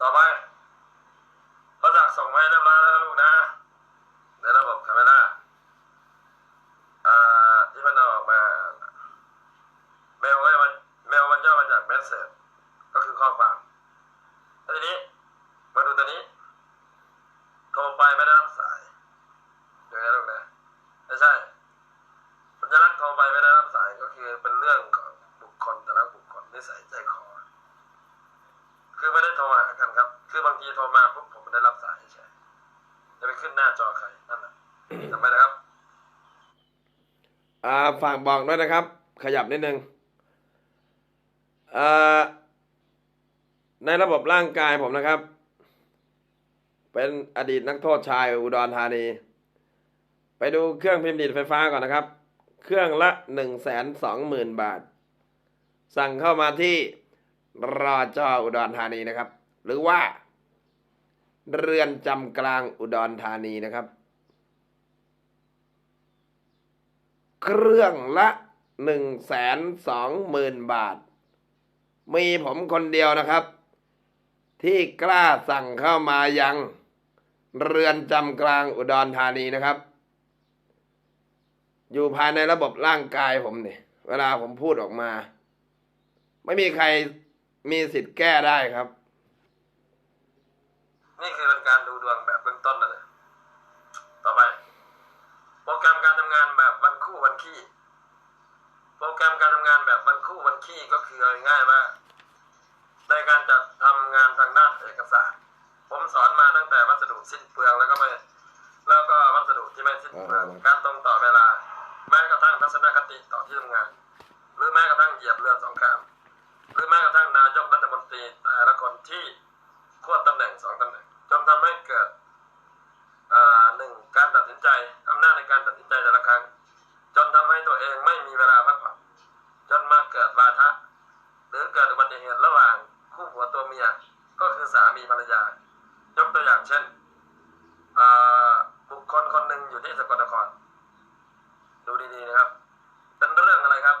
ต่อไปเขาจากส่งมาให้เรียบร้อยแล้วนะลูกนะในระบบคาเมล่าอ่าที่มันเอาออกมาเมลก็มันเมลมันย่อมาจากเมสเซจก็คือข้อความแล้วทีนี้มาดูตัวนี้โทรไปไม่ได้รับสายดูนะลูกนะไม่ใช่สัญลักษณ์โทรไปไม่ได้รับสายก็คือเป็นเรื่องของบุคคลแต่ละบุคคลนิสัยใจคอ คือไม่ได้โทรหากันครับ คือบางทีโทรมาปุ๊บผมไม่ได้รับสายเฉยจะไปขึ้นหน้าจอใครนั่นแหละจำไว้นะครับ อ่า ฝากบอกด้วยนะครับ ขยับนิดนึงในระบบร่างกายผมนะครับ เป็นอดีตนักโทษชายอุดรธานี ไปดูเครื่องพิมพ์ดีดไฟฟ้าก่อนนะครับ เครื่องละหนึ่งแสนสองหมื่นบาท สั่งเข้ามาที่รอจออุดรธานีนะครับ หรือว่า เรือนจำกลางอุดรธานีนะครับ เครื่องละหนึ่งแสนสองหมื่นบาท มีผมคนเดียวนะครับ ที่กล้าสั่งเข้ามายัง เรือนจำกลางอุดรธานีนะครับ อยู่ภายในระบบร่างกายผมเนี่ยเวลาผมพูดออกมา ไม่มีใครมีสิทธิ์แก้ได้ครับ นี่คือเป็นการดูดวงแบบเบื้องต้นนะเนี่ยต่อไป โปรแกรมการทำงานแบบวันคู่วันขี้ โปรแกรมการทำงานแบบ ขี้ก็คือเอาง่ายว่า ในการจัดทำงานทางด้านเอกสาร ผมสอนมาตั้งแต่วัสดุสิ้นเปลืองแล้วก็ไม่แล้วก็วัสดุที่ไม่สิ้นเปลืองการตรงต่อเวลาแม้กระทั่งทัศนคติต่อที่ทำงาน หรือแม้กระทั่งเหยียบเรือสองข้ามหรือแม้กระทั่งนายกรัฐมนตรีแต่ละคนที่ควบตำแหน่งสองตำแหน่งจนทำให้เกิดอ่าหนึ่งการตัดสินใจอำนาจในการตัดสินใจแต่ละครั้ง จนทำให้ตัวเองไม่มีเวลาพักผ่อน กิดวาทะหรือเกิดอุบัติเหตุระหว่างคู่ผัวตัวเมียก็คือสามีภรรยา ยกตัวอย่างเช่นบุคคลคนหนึ่งอยู่ที่สกลนคร ดูดีๆนะครับ เป็นเรื่องอะไรครับ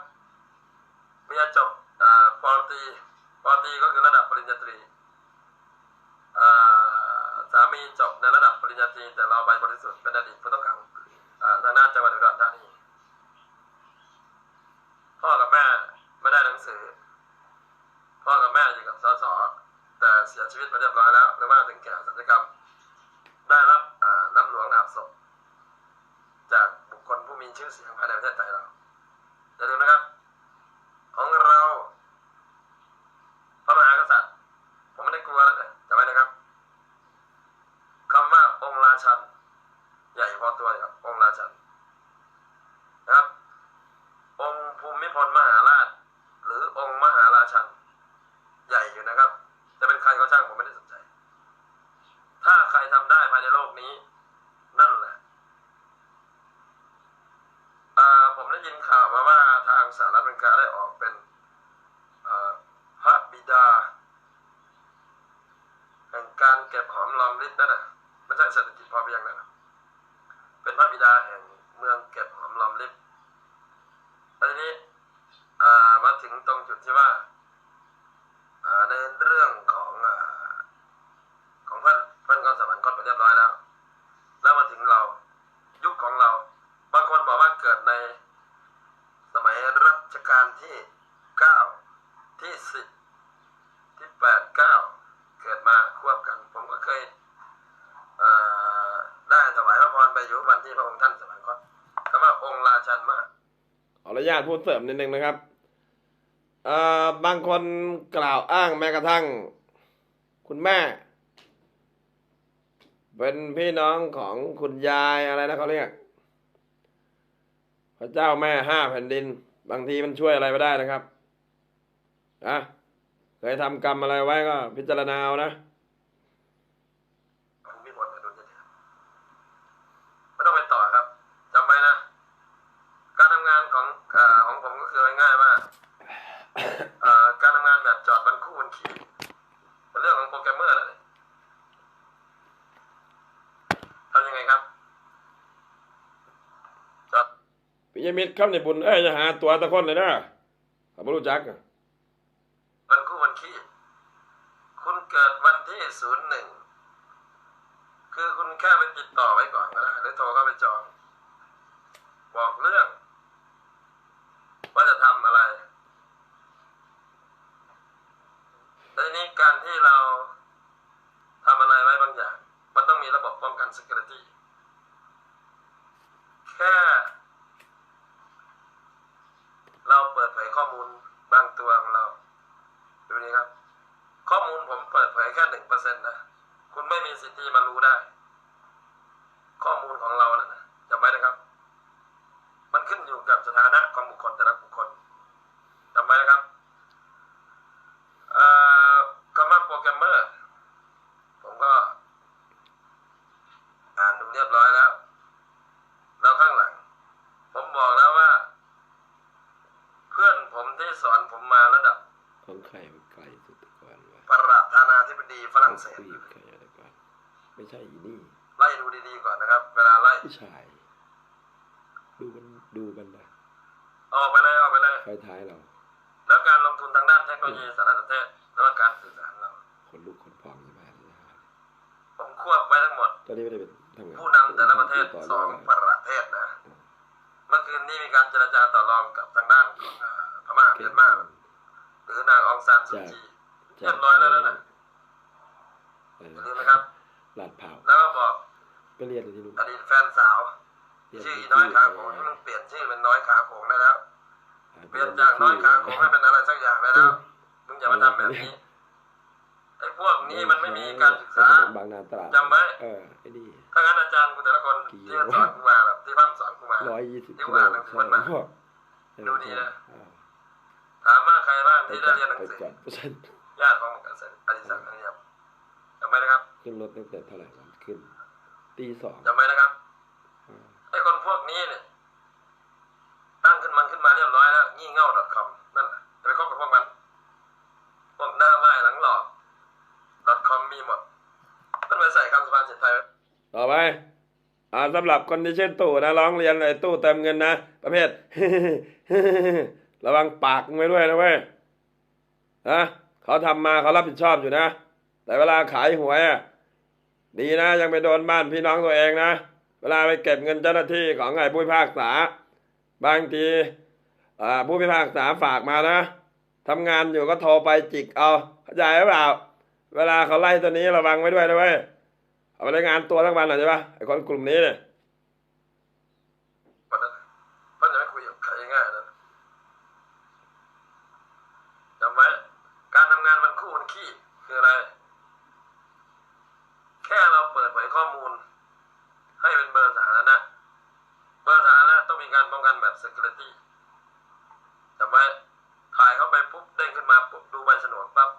เมียจบปอตีปอตีก็คือระดับปริญญาตรีสามีจบในระดับปริญญาตรีแต่เราใบบริสุทธิ์เป็นอดีตผู้ต้องขังทางด้านจังหวัดอุดรธานีพ่อกับแม่ไม่ได้หนังสือ พ่อกับแม่อยู่กับสสแต่เสียชี วิตไปเรียบร้อยแล้วหรือว่าถึงแก่สัญญกรรม ได้รับน้ำหลวงอาบศพจากบุคคลผู้มีชื่อเสียงภายในประเทศไทยเราอย่าลืมนะครับ ของเราพระมหากษัตริย์ผมไม่ได้กลัวแล้วนะจำไว้นะครับคำว่าองค์ราชัน ใหญ่พอตัวครับองค์ราชันนะครับ องค์ภูมิพลมหาราช หรือองค์มหาราชัน ใหญ่อยู่นะครับ จะเป็นใครก็ช่างผมไม่ได้สนใจ ถ้าใครทำได้ภายในโลกนี้ นั่นแหละผมได้ยินข่าวมาว่าทางสหรัฐอเมริกาได้ออกเป็นพระบิดาแห่งการเก็บหอมรอมริบนั่นนะไม่ใช่เศรษฐกิจพอเพียงนั่นนะเป็นพระบิดาแห่งเมืองเก็บหอมรอมริบแล้วทีนี้มาถึงตรงจุดที่ว่าอ่าในเรื่องของอ่าของเพื่อนเพื่อนก็สวรรคตไปเรียบร้อยแล้ว แล้วมาถึงเรา ยุคของเรา บางคนบอกว่าเกิดในสมัยรัชกาลที่เก้าที่สิบที่แปดเก้าเกิดมาควบกัน ผมก็เคยเอ่อได้ถวายพระพรไปอยู่วันที่พระองค์ท่านสวรรคตคำว่าองค์ราชันมาก ข อนุญาตพูดเสริมนิดนึงนะครับบางคนกล่าวอ้างแม้กระทั่ง คุณแม่ เป็นพี่น้องของคุณยายอะไรนะเขาเรียก พระเจ้าแม่ห้าแผ่นดิน บางทีมันช่วยอะไรไม่ได้นะครับนะเคยทำกรรมอะไรไว้ก็พิจารณาเอานะ ภูมิพลอดุลยเดชไม่ต้องไปต่อครับจำไว้นะ การทำงานของเออของผมก็คือง่ายๆว่าเอ่อการทำงานแบบจอดวันคู่วันขี่เป็นเรื่องของโปรแกรมเมอร์แล้วเนี่ยทำยังไงครับ จอด ปิยมิตรครับในบุญเอ้ยจะหาตัวตะคนเลยนะเขาไม่รู้จักอะวันคู่วันขี้คุณเกิดวันที่ศูนย์หนึ่งคือคุณแค่ไปติดต่อไว้ก่อนก็ได้หรือโทรเข้าไปจอง บอกเรื่อง ว่าจะทำอะไรแต่ทีนี้การที่เราทำอะไรไว้บางอย่าง มันต้องมีระบบป้องกัน security แค่ เราเปิดเผยข้อมูลบางตัวของเรา ดูนี่ครับ ข้อมูลผมเปิดเผยแค่หนึ่งเปอร์เซ็นต์นะ คุณไม่มีสิทธิ์ที่มารู้ได้ ข้อมูลของเรานะนะจำไว้นะครับ มันขึ้นอยู่กับสถานะของบุคคลแต่ละบุคคลจำไว้นะครับเอ่อคำว่าโปรแกรมเมอร์ ผมก็ อ่านดูเรียบร้อยแล้ว แล้วข้างหลัง ผมบอกแล้วว่า เพื่อนผมที่สอนผมมาระดับ ของใครมันไกลสุดก่อนวะประธานาธิบดีฝรั่งเศสคุยกับใครอะไรก่อนไม่ใช่อีนี่ ไล่ดูดีๆก่อนนะครับ เวลาไล่ผู้ชาย ดูมันดูมันนะออกไปเลยออกไปเลยไฟท้ายเรา แล้วการลงทุนทางด้านเทคโนโลยีสารสนเทศแล้วก็การสื่อสารเราคนลุกคนพองใช่ไหมนะผมควบไว้ทั้งหมดตอนนี้ไม่ได้เป็นทำงานผู้นำแต่ละประเทศต่อสองเนื่ประเทศนะ เมื่อคืนนี้มีการเจรจาต่อรองกับทางด้านของเอ่อพม่าเมียนมา หรือนางองซานสุจีเรียบร้อยแล้วนะเอออย่าลืมนะครับลาดเผาแล้วก็บอกก็เรียนที่นู่นอดีตแฟนสาวชื่ออีน้อยขาโขงให้มึงเปลี่ยนชื่อเป็นน้อยขาโขงได้แล้ว เปลี่ยนจากน้อยขาโขงให้เป็นอะไรสักอย่างได้แล้วมึงอย่ามาทำแบบนี้ไอ้พวกนี้มันไม่มีการศึกษาบางนาตราดจำไว้เออไอ้นี่ถ้างั้นอาจารย์กูแต่ละคนที่สอนกูมาแบบที่พันสอนกูมาร้อยยี่สิบที่กิกูโลอ่านหนังสือใช่มันมาพวกดูดีนะเออ ถามว่าใครบ้างไปที่ได้จัดเรียนหนังไปสือจัดเปอร์เซ็นต์ญาติของกษัตริย์อดิศักดิ์อนิยมจำไว้นะครับ ขึ้นรถตั้งแต่เท่าไหร่วันขึ้นตีสองจำไว้นะครับอ่าไอ้คนพวกนี้เนี่ยตั้งขึ้นมันขึ้นมาเรียบร้อยแล้วงี่เง่า .com นั่นแหละจะไปคบกับพวกมันพวกหน้าไหว้หลังหลอก .com มีหมดมันไปใส่คำสุภาษิตไทยไว้ต่อไปอ่าสำหรับคนที่ชื่อตู่นะร้องเรียนเลยตู้เติมเงินนะ ประเภท ระวังปากมึงไว้ด้วยนะเว้ยนะเขาทำมาเขารับผิดชอบอยู่นะ แต่เวลาขายหวยอะดีนะยังไปโดนบ้านพี่น้องตัวเองนะ เวลาไปเก็บเงินเจ้าหน้าที่ของไอ้ผู้พิพากษา บางทีผู้พิพากษาฝากมานะทำงานอยู่ก็โทรไปจิกเอาเข้าใจหรือเปล่า เวลาเขาไล่ตัวนี้ระวังไว้ด้วยนะเว้ยเอาไปรายงานตัวทั้งวันหน่อยใช่ปะไอ้คนกลุ่มนี้เนี่ย มันนะมันจะไม่คุยกับใครง่ายๆนะจำไว้ การทำงานมันคู่มันขี้คืออะไร แค่เราเปิดเผย ข้อมูล ให้เป็นเบอร์สาธารณะ เบอร์สาธารณะต้องมีการป้องกันแบบ security จำไว้ถ่ายเข้าไปปุ๊บเด้งขึ้นมาปุ๊บดูใบฉนดปั๊บ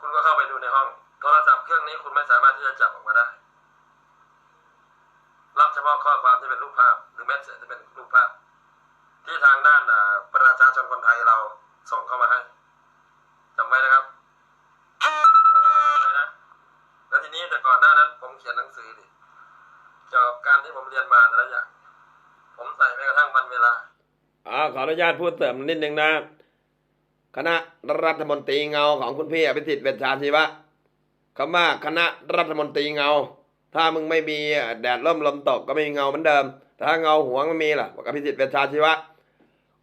คุณก็เข้าไปดูในห้อง โทรศัพท์เครื่องนี้คุณไม่สามารถที่จะจับออกมาได้ รับเฉพาะข้อความที่เป็นรูปภาพ หรือแมสเซจที่เป็นรูปภาพ ที่ทางด้านอ่าประชาชนคนไทยเราส่งเข้ามาให้จำไว้นะครับจำไว้นะแล้วทีนี้แต่ก่อนหน้านั้น ผมเขียนหนังสือดิเกี่ยวกับการที่ผมเรียนมา แต่ละอย่างผมใส่แม้กระทั่งวันเวลาอ่าขออนุญาตพูดเสริมนิดนึงนะ คณะรัฐมนตรีเงาของคุณพี่อภิสิทธิ์เวชชาชีวะคำว่าคณะรัฐมนตรีเงา ถ้ามึงไม่มีแดดร่มลมตกก็ไม่มีเงาเหมือนเดิมแต่ถ้าเงาหัวมันมีล่ะบอกอภิสิทธิ์เวชชาชีวะ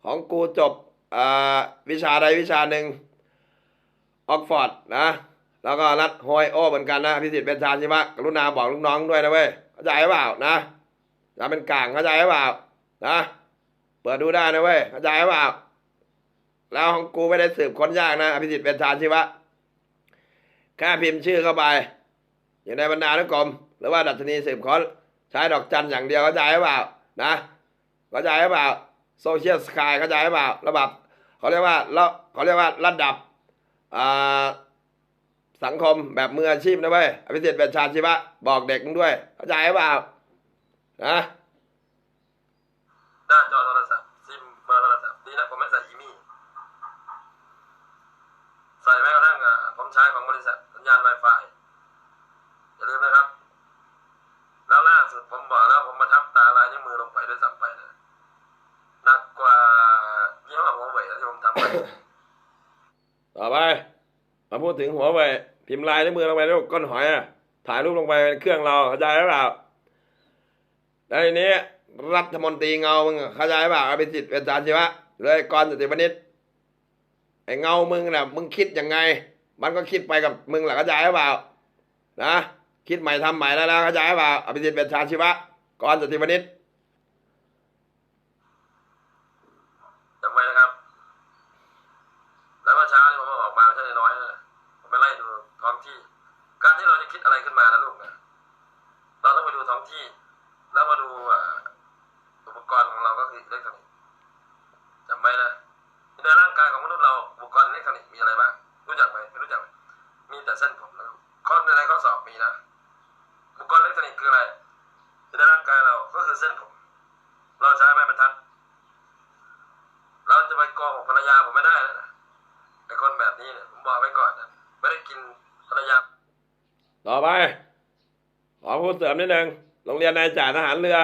ของกูจบอ่าวิชาใดวิชาหนึ่งออกฟอร์ดนะแล้วก็รัฐโฮยโอเหมือนกันนะอภิสิทธิ์เวชชาชีวะกรุณาบอกลูกน้องด้วยนะเว้ยเข้าใจหรือเปล่านะ อย่าเป็นกลางเข้าใจหรือเปล่านะเปิดดูได้นะเว้ยเข้าใจหรือเปล่าแล้วของกูไม่ได้สืบค้นยากนะอภิสิทธิ์เป็นชาชีวะแค่พิมพ์ชื่อเข้าไป อยู่ในบรรดานุกรมหรือว่าดัชนีสืบค้นใช้ดอกจันอย่างเดียวเข้าใจหรือเปล่านะเข้าใจหรือเปล่าโซเชียลสกายเข้าใจหรือเปล่าระดับเขาเรียกว่าระเขาเรียกว่าระดับสังคมแบบมืออาชีพนะเว้ยอภิสิทธิ์เป็นชาชีวะบอกเด็กมึงด้วย เข้าใจหรือเปล่า นะหน้าจอโทรศัพท์ซิมเบอร์โทรศัพท์ดีนะผมไม่ใส่อีมี่ใส่แม้กระทั่งอะผมใช้ของบริษัทสัญญาณ Wi-Fi อย่าลืมนะครับ แล้วล่าสุดผมบอกแล้วผมมาทับตาลายนิ้วมือลงไปด้วยซ้ำไปนะหนักกว่ายี่ห้อหัวเว่ยที่ผมทำไปต่อไปมาพูดถึงหัวเว่ยพิมพ์ลายในวมือลงไปในก้อนหอยอะถ่ายรูปลงไปในเครื่องเราเข้าใจหรือเปล่า แล้นี้รัฐมนตรีเงามึงเข้าใจหรือเปล่าอภิสิทธิ์เวชชาชีวะเลยกรสติวณิชไอ้เงามึงน่ะมึงคิดยังไง มันก็คิดไปกับมึงแหละเข้าใจหรือเปล่านะคิดใหม่ทำใหม่แล้วนะเข้าใจหรือเปล่าอภิสิทธิ์เวชชาชีวะกรสติวณิชจำไว้นะครับ แล้วเมื่อเช้านี่ผมออกมาไม่ใช่น้อยนะผมไปไล่ดูท้องที่ การที่เราจะคิดอะไรขึ้นมานะลูกนะเราต้องไปดูท้องที่ แล้วมาดูอุปกรณ์ของเราก็คืออิเล็กทรอนิกส์จำไว้นะในร่างกายของมนุษย์เราอุปกรณ์อิเล็กทรอนิกส์มีอะไรบ้างรู้จักไหมไม่รู้จักไหมมีแต่เส้นผมนะข้อในข้อสอบมีนะอุปกรณ์อิเล็กทรอนิกส์คืออะไรในร่างกายเราก็คือเส้นผม เราใช้ไม้บรรทัด เราจะไปโกหกภรรยาผมไม่ได้นะไอคนแบบนี้เนี่ยผมบอกไว้ก่อนนะไม่ได้กินภรรยาต่อไปขอพูดเสริมนิดนึง โรงเรียนนายจ่าทหารเรือ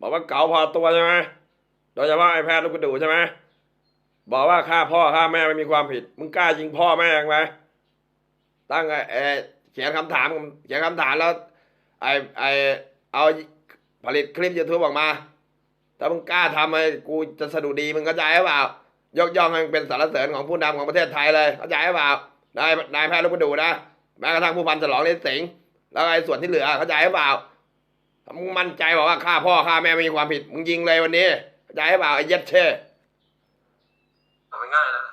บอกว่าเก๋าพอตัวใช่ไหมโดยเฉพาะไอ้แพทย์ลูกกระดูใช่ไหมบอกว่าฆ่าพ่อฆ่าแม่ไม่มีความผิด มึงกล้ายิงพ่อแม่ยังไหมตั้งไอ้เขียนคำถามเขียนคำถามแล้วไอ้ไอ้เอาผลิตคลิปยูทูบออกมา ถ้ามึงกล้าทำไอ้กูจะสะดุดีมึงเข้าใจหรือเปล่ายกย่องให้มึงเป็นสรรเสริญของผู้นำของประเทศไทยเลยเข้าใจหรือเปล่านายนายแพทย์ลูกกระดูนะแม้กระทั่งผู้พันฉลองเลนสิงห์แล้วไอ้ส่วนที่เหลือเข้าใจหรือเปล่า ถ้ามึงมั่นใจบอกว่าฆ่าพ่อฆ่าแม่ไม่มีความผิด มึงยิงเลยวันนี้เข้าใจหรือเปล่าไอ้เย็ดเช่ เอาไปง่ายนะ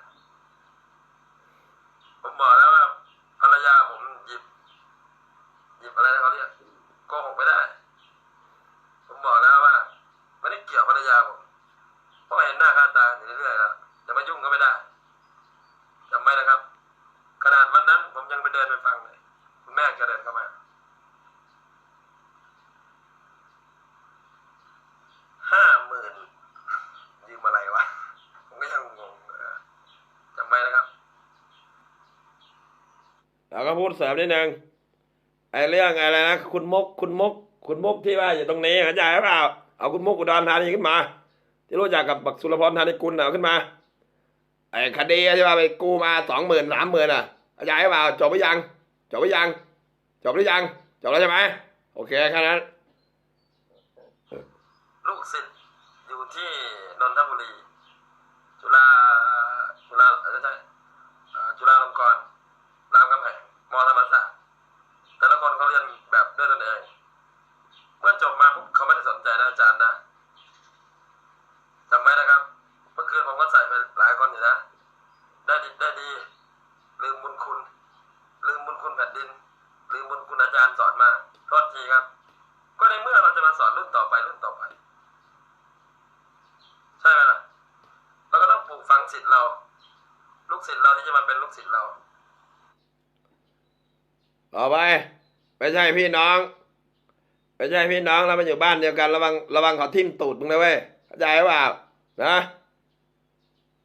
ผมบอกแล้วว่าภรรยาผมหยิบ หยิบอะไรนะเขาเรียกโกหกไม่ได้ ผมบอกแล้วว่าไม่ได้เกี่ยวภรรยาผมเพราะเห็นหน้าค่าตาอยู่เรื่อยๆแล้วจะมายุ่งก็ไม่ได้จำไว้นะครับ ขนาดวันนั้น ผมยังไปเดินไปฟังเลยคุณแม่แกเดินเข้ามาห้าหมื่นยืมอะไรวะ ผมก็ยังงงเออจำไว้นะครับ แล้วก็พูดเสริมนิดนึงไอ้เรื่องอะไรนะคุณมกคุณมก คุณมกที่ว่าอยู่ตรงนี้เข้าใจหรือเปล่าเอาคุณมกอุดรธานีขึ้นมา ที่รู้จักกับบักสุรพรธานิกุลเอาขึ้นมาไอ้คดีที่ว่าไปกู้มาสองหมื่นสามหมื่นอะเข้าใจหรือเปล่าจบหรือยังจบหรือยังจบหรือยังจบแล้วใช่ไหมโอเคแค่นั้นลูกศิษย์อยู่ที่นนทบุรี จุฬาจุฬาใช่เอ่อจุฬาลงกรณ์ มธรรมศาสตร์แต่ละคนเขาเรียนแบบด้วยตนเอง เมื่อจบมาปุ๊บเขาไม่ได้สนใจนะอาจารย์นะจำไว้นะครับ เมื่อคืนผมก็ใส่ไปหลายคนอยู่นะ ได้ดีได้ดี ลืมบุญคุณ ลืมบุญคุณแผ่นดิน ลืมบุญคุณอาจารย์สอนมาโทษทีครับ ก็ในเมื่อเราจะมาสอนรุ่นต่อไปรุ่นต่อไป ใช่ไหมล่ะ เราก็ต้องปลูกฝังสิทธิ์เรา ลูกศิษย์เราที่จะมาเป็นลูกศิษย์เรา ต่อไปไม่ใช่พี่น้องไม่ใช่พี่น้องแล้วมาอยู่บ้านเดียวกัน ระวังระวังเขาทิ่มตูดมึงนะเว้ยเข้าใจหรือเปล่านะ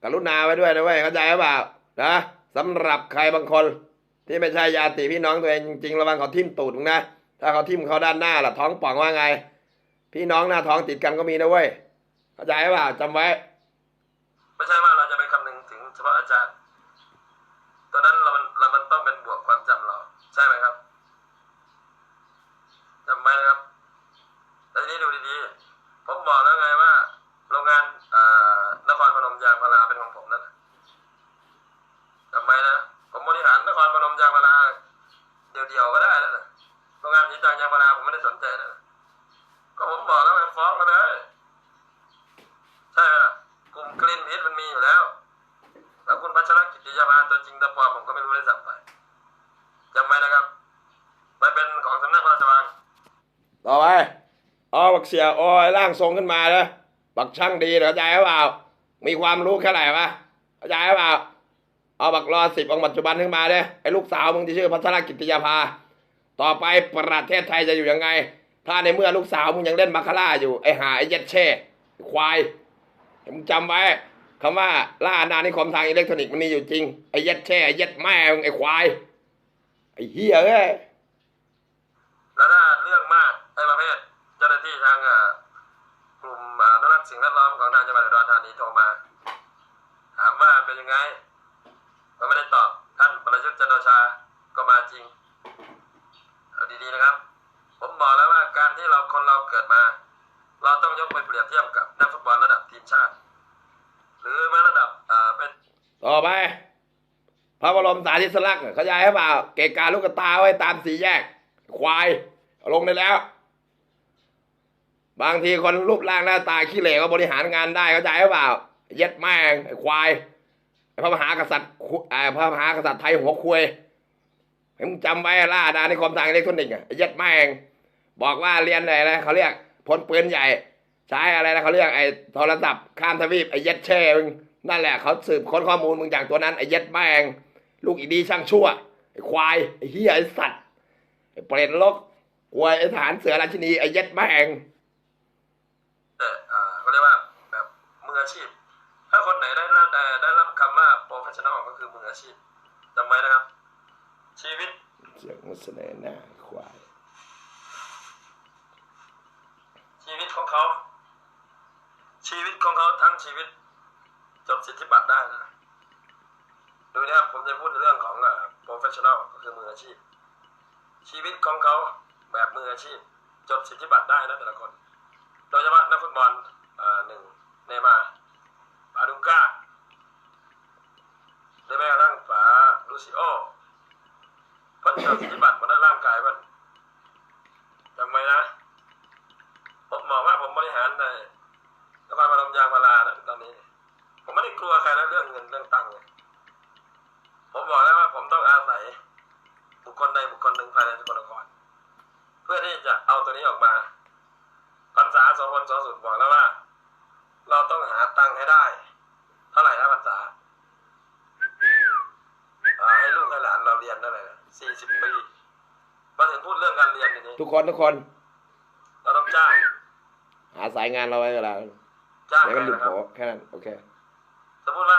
กรุณาไว้ด้วยนะเว้ยเข้าใจหรือเปล่านะสำหรับใครบางคน ที่ไม่ใช่ญาติพี่น้องตัวเองจริงๆระวังเขาทิ่มตูดมึงนะถ้าเขาทิ่มเขาด้านหน้าล่ะท้องป่องว่าไง พี่น้องหน้าท้องติดกันก็มีนะเว้ยเข้าใจหรือเปล่าจำไว้ ไม่ใช่ว่าเราจะไปคำนึงถึงเฉพาะอาจารย์ตอนนั้นเรามันเรามันต้องเป็นบวกความจำเรา ใช่ไหมครับจำไว้นะครับแต่ทีนี้ดูดีๆ ผมบอกแล้วไงว่า โรงงานอ่านครพนมยางพาราเป็นของผมนั่นน่ะจำไว้นะ ผมบริหารนครพนมยางพาราเได้แล้วนะโรงงานสีจางยางพาราผมไม่ได้สนใจนะก็ผมบอกแล้วไงฟ้องมาเลยใช่ไหมล่ะกลุ่มกรีนพีชมันมีอยู่แล้ว แล้วคุณพัชรกิติยาภาตัวจริงตัวปลอมผมก็ไม่รู้ได้สับไปจำไว้นะครับ ไปเป็นของสำนักพระราชวังต่อไปเอบักเสียโอ้ยร่างทรงขึ้นมาเลยบักช่างดีเหรอเข้าใจหรือเปล่า มีความรู้แค่ไหนวะเข้าใจหรือเปล่าเอาบักรอสิบองค์ปัจจุบันขึ้นมาเลยไอ้ลูกสาวมึงที่ชื่อพัชรกิติยาภา ต่อไปประเทศไทยจะอยู่ยังไง ถ้าในเมื่อลูกสาวมึงยังเล่นบาคาร่าอยู่ไอ้หาไอ้เย็ดเช่ควายมึงจำไว้คำว่าล่าอาณานิคมทางอิเล็กทรอนิกส์มันมีอยู่จริงไอ้เย็ดเช่ไอเย็ดแม่งไอ้ควายไอ้เหี้ยเอ้ยแล้วถ้าเรื่องมากไอ้ประเภทเจ้าหน้าที่ทางอ่อกลุ่มอนุรักษ์สิ่งแวดล้อมของทางจังหวัดอุดรธานีโทรมา ถามว่าเป็นยังไงก็ไม่ได้ตอบท่านประยุทธ์จันโอชาก็มาจริง เอาดีๆนะครับ ผมบอกแล้วว่าการที่เราคนเราเกิดมา เราต้องยกไปเปรียบเทียบกับนักฟุตบอลระดับทีมชาติ หรือแม้ระดับอ่าเป็นต่อไปพระบรมสารีสลักษณ์เข้าใหรือเปล่าเกกาลูกตาไว้ตามสีแยก ควายลงได้แล้ว บางทีคนรูปร่างหน้าตาขี้เหร่ก็บริหารงานได้เข้าใจหรือเปล่า เย็ดแม่งไอ้ควายไอ้พระมหากษัตริย์ไอ้พระมหากษัตริย์ไทยหัวควย ให้มึงจำไว้ล่าดาในความทางอิเล็กทรอนิกส์อะไอ้ย็ดแม่งบอกว่าเรียนอะไรนะเขาเรียกพลปืนใหญ่ ใช้อะไรนะเขาเรียกไอ้โทรศัพท์ข้ามทวีปไอ้ย็ดแช่มึงนั่นแหละเขาสืบค้นข้อมูลมึงจากตัวนั้นไอ้ย็ดแม่งลูกอีดีช่างชั่วไอ้ควายไอ้เหี้ยไอ้สัตว์ไอ้เปรตนรกกวยไอ้ทหารเสือราชินีไอ้ย็ดแม่งเอ่ออ่เขาเรียกว่าแบบมืออาชีพ ถ้าคนไหนได้รับได้รับคำว่า professional ก็คือมืออาชีพจำไว้นะครับ ชีวิตเสียงมันเสนอหน้าควาย ชีวิตของเขา ชีวิตของเขาทั้งชีวิตจดสิทธิบัตรได้นะดูนะครับผมจะพูดในเรื่องของเอ่อ professional ก็คือมืออาชีพ ชีวิตของเขาแบบมืออาชีพ จดสิทธิบัตรได้นะแต่ละคน โดยเฉพาะนักฟุตบอลเอ่อหนึ่งเนย์มาร์ปาดุงก้าหรือแม้กระทั่งปาลูซิโอ เพิ่นจดสิทธิบัตรมาในร่างกายเพิ่นจำไว้นะผมบอกว่าผมบริหารในนครพนมยางพารานะตอนนี้ ผมไม่ได้กลัวใครนะเรื่องเงินเรื่องตังค์เลยผมบอกแล้วว่าผมต้องอาศัยบุคคลใดบุคคลหนึ่งภายในสกลนครเพื่อที่จะเอาตัวนี้ออกมาพรรษาสองคนสองสุดบอกแล้วว่าต้องหาตังค์ให้ได้ เท่าไหร่นะพรรษาอ่าให้ลูกให้หลานเราเรียนได้เลยสี่สิบปี มาถึงพูดเรื่องการเรียน ทีนี้ทุกคนทุกคนเราต้องจ้างหาสายงานเราไว้เวลาจ้างเดี๋ยวใครมันหลุดนะคโผรับแค่นั้นโอเคสมมติว่า